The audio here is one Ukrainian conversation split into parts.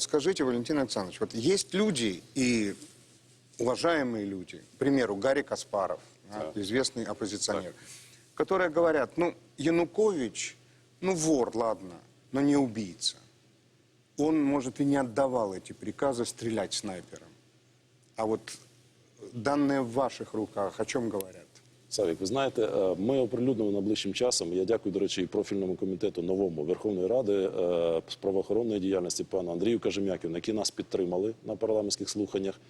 Скажите, Валентин Александрович, вот есть люди и уважаемые люди, к примеру, Гарри Каспаров, да, известный оппозиционер, которые говорят, ну, Янукович, ну, вор, ладно, но не убийца. Он, может, и не отдавал эти приказы стрелять снайпером. А вот данные в ваших руках о чем говорят? Савік, ви знаєте, е, ми оприлюднимо найближчим часом. Я дякую, до речі, і профільному комітету новому Верховної Ради е, з правоохоронної діяльності пану Андрію Кажем'яків, які нас підтримали на парламентських слуханнях.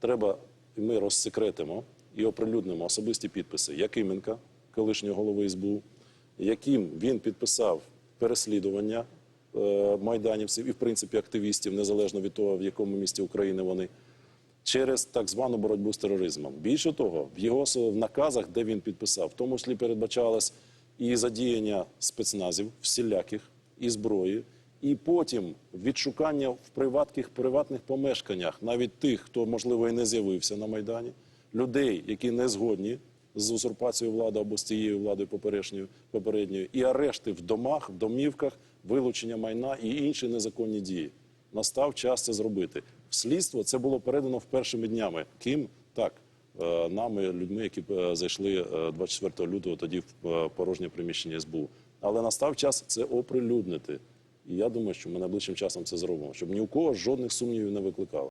Треба, ми розсекретимо і оприлюднимо особисті підписи Якименка, колишнього голови СБУ, яким він підписав переслідування е, майданівців і, в принципі, активістів, незалежно від того, в якому місті України вони через так звану боротьбу з тероризмом. Більше того, в його наказах, де він підписав, в тому числі передбачалось і задіяння спецназів всіляких, і зброї, і потім відшукання в приватних, приватних помешканнях, навіть тих, хто, можливо, і не з'явився на Майдані, людей, які не згодні з узурпацією влади або з цією владою попередньою, попередньою, і арешти в домах, в домівках, вилучення майна і інші незаконні дії. Настав час це зробити. Слідство це було передано в першими днями. Ким так е, нами, людьми, які е, зайшли е, 24 лютого тоді в е, порожнє приміщення СБУ. Але настав час це оприлюднити. І я думаю, що ми найближчим часом це зробимо, щоб ні у кого жодних сумнівів не викликало.